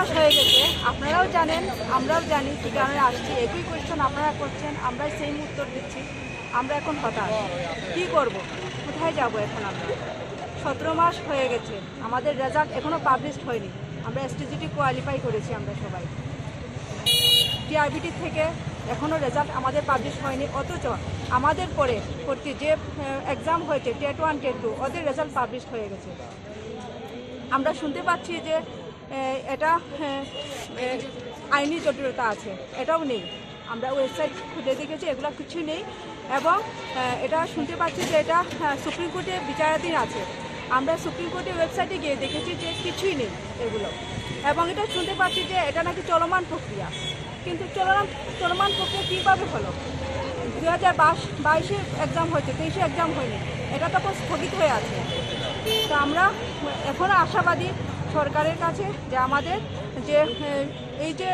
মাস হয়ে গেছে। আপনারাও জানেন, আমরাও জানি কী কারণে আসছি, একই কোয়েশ্চেন আপনারা করছেন আমরা সেম উত্তর দিচ্ছি, আমরা এখন হতাশ। কী করব? কোথায় যাব এখন আমরা? সতেরো মাস হয়ে গেছে, আমাদের রেজাল্ট এখনও পাবলিশড হয়নি। আমরা এসটিজিটি কোয়ালিফাই করেছি আমরা সবাই। টিআরবিটি থেকে এখনও রেজাল্ট আমাদের পাবলিশ হয়নি, অথচ আমাদের পরে ভর্তি যে এক্সাম হয়েছে টেট ওয়ান টেট টু ওদের রেজাল্ট পাবলিশ হয়ে গেছে। আমরা শুনতে পাচ্ছি যে এটা আইনি জটিলতা আছে, এটাও নেই। আমরা ওয়েবসাইট খুঁজে দেখেছি, এগুলো কিছু নেই। এবং এটা শুনতে পাচ্ছি যে এটা সুপ্রিম কোর্টে বিচারাধীন আছে। আমরা সুপ্রিম কোর্টের ওয়েবসাইটে গিয়ে দেখেছি যে কিছুই নেই এগুলো। এবং এটা শুনতে পাচ্ছি যে এটা নাকি চলমান প্রক্রিয়া। কিন্তু চলমান চলমান প্রক্রিয়া কীভাবে হলো? দু হাজার বাইশে এক্সাম হয়েছে, তেইশে এক্সাম হয়নি। এটা তখন স্থগিত হয়ে আছে। তো আমরা এখনও আশাবাদী সরকারের কাছে যে আমাদের যে এই যে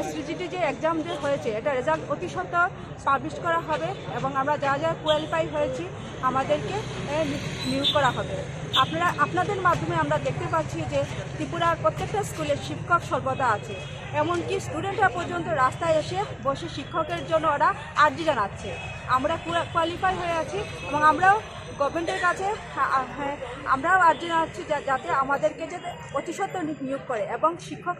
এসটিজিটি যে এক্সাম যে হয়েছে, এটা রেজাল্ট অতি সত্ত্বর পাবলিশ করা হবে এবং আমরা যা যা কোয়ালিফাই হয়েছি আমাদেরকে নিয়োগ করা হবে। আপনারা আপনাদের মাধ্যমে আমরা দেখতে পাচ্ছি যে ত্রিপুরার প্রত্যেকটা স্কুলে শিক্ষক সর্বদা আছে। এমনকি স্টুডেন্টরা পর্যন্ত রাস্তায় এসে বসে শিক্ষকের জন্য ওরা আর্জি জানাচ্ছে। আমরা কোয়ালিফাই হয়ে আছি এবং আমরাও গভর্নমেন্টের কাছে হ্যাঁ, আমরাও আর্জি জানাচ্ছি যাতে আমাদেরকে যাতে অতি সত্ত্বর নিয়োগ করে এবং শিক্ষক